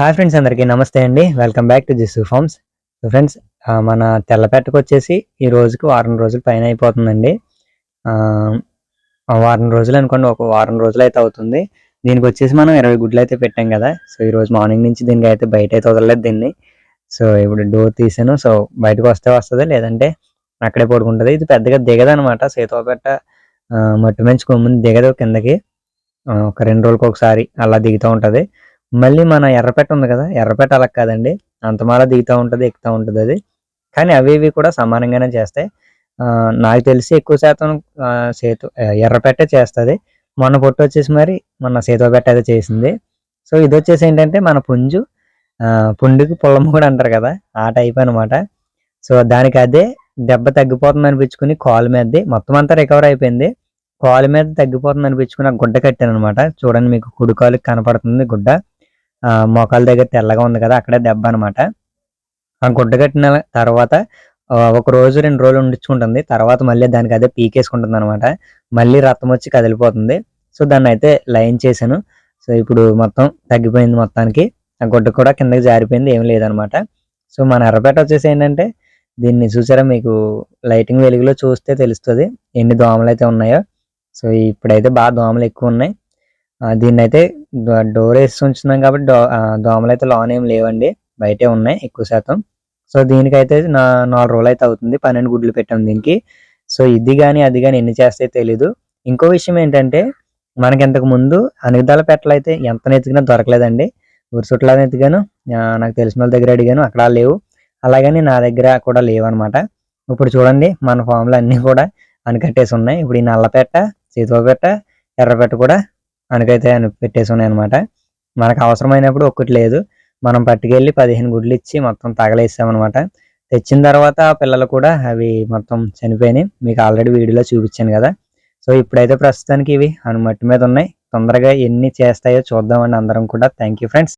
Hi friends అందరికీ నమస్తే అండి. వెల్కమ్ బ్యాక్ టు జిస్ ఫార్మ్స్. ఫ్రెండ్స్ మన తెల్లపెట్టకు వచ్చేసి ఈ రోజుకి వారం రోజులు పైన అయిపోతుందండి. వారం రోజులు అనుకోండి ఒక వారం రోజులు అయితే అవుతుంది. దీనికి వచ్చేసి మనం ఇరవై గుడ్లు అయితే పెట్టాం కదా. సో ఈ రోజు మార్నింగ్ నుంచి దీనికి అయితే బయట అయితే వదలలేదు దీన్ని. సో ఇప్పుడు డోర్ తీసాను. సో బయటకు వస్తే వస్తుంది లేదంటే అక్కడే పడుకుంటుంది. ఇది పెద్దగా దిగదు అనమాట సీతోపెట్ట మట్టి మంచి కొమ్ముని దిగదు కిందకి. ఒక రెండు రోజులకు ఒకసారి అలా దిగుతూ ఉంటుంది. మళ్ళీ మన ఎర్రపెట్ట ఉంది కదా ఎర్రపెట్ట అలా కాదండి. అంతమాల దిగుతూ ఉంటుంది ఎక్కుతూ ఉంటుంది అది. కానీ అవి ఇవి కూడా సమానంగానే చేస్తాయి. నాకు తెలిసి ఎక్కువ శాతం సేతు ఎర్రపెట్టే చేస్తుంది. మొన్న పొట్టు వచ్చేసి మరి మన సేతువపెట్ట అయితే చేసింది. సో ఇది వచ్చేసి ఏంటంటే మన పుంజు పుండుకు పుండుకి కూడా అంటారు కదా ఆ టైప్ అనమాట సో దానికి అదే దెబ్బ తగ్గిపోతుంది అనిపించుకుని కాలు మీదది. మొత్తం అంతా రికవర్ అయిపోయింది. కాలు మీద తగ్గిపోతుంది అనిపించుకుని ఆ గుడ్డ కట్టాను అనమాట చూడండి మీకు కుడి కాలుకి కనపడుతుంది గుడ్డ. మోకాల దగ్గర తెల్లగా ఉంది కదా అక్కడే దెబ్బ అనమాట ఆ గుడ్డ కట్టిన తర్వాత ఒక రోజు రెండు రోజులు ఉండించుకుంటుంది తర్వాత మళ్ళీ దానికి అదే పీకేసుకుంటుంది అనమాట మళ్ళీ రక్తం వచ్చి కదిలిపోతుంది. సో దాన్ని అయితే లైన్ చేశాను. సో ఇప్పుడు మొత్తం తగ్గిపోయింది మొత్తానికి. ఆ గుడ్డ కూడా కిందకి జారిపోయింది ఏం లేదనమాట సో మన ఎర్రపేట వచ్చేసి ఏంటంటే దీన్ని చూసారా మీకు? లైటింగ్ వెలుగులో చూస్తే తెలుస్తుంది ఎన్ని దోమలు అయితే ఉన్నాయో. సో ఇప్పుడైతే బాగా దోమలు ఎక్కువ ఉన్నాయి. దీన్ని అయితే డోర్ వేసి ఉంచున్నాం కాబట్టి దోమలు అయితే లోన్ ఏం లేవండి. బయటే ఉన్నాయి ఎక్కువ శాతం. సో దీనికైతే నా నాలుగు రోజులు అయితే అవుతుంది. పన్నెండు గుడ్లు పెట్టాం దీనికి. సో ఇది కానీ అది కానీ ఎన్ని చేస్తాయో తెలీదు. ఇంకో విషయం ఏంటంటే మనకి ఇంతకు ముందు అనిగదాల పెట్టలు అయితే ఎంత ఎతికినా దొరకలేదండి. ఊరిసుట్లా ఎతికాను నాకు తెలిసిన వాళ్ళ దగ్గర అడిగాను అక్కడ లేవు. అలాగని నా దగ్గర కూడా లేవు అనమాట ఇప్పుడు చూడండి మన ఫామ్లో అన్నీ కూడా అనికట్టేసి ఉన్నాయి. ఇప్పుడు ఈ నల్లపెట్ట సీతోపెట్ట ఎర్రపెట్ట కూడా మనకైతే ఆయన పెట్టేసి ఉన్నాయి అనమాట మనకు అవసరమైనప్పుడు ఒక్కటి లేదు. మనం పట్టుకెళ్ళి పదిహేను గుడ్లు ఇచ్చి మొత్తం తగలేసామన్నమాట. తెచ్చిన తర్వాత ఆ పిల్లలు కూడా అవి మొత్తం చనిపోయినాయి. మీకు ఆల్రెడీ వీడియోలో చూపించాను కదా. సో ఇప్పుడైతే ప్రస్తుతానికి ఇవి మట్టి మీద ఉన్నాయి. తొందరగా ఎన్ని చేస్తాయో చూద్దామండి అందరం కూడా. Thank you friends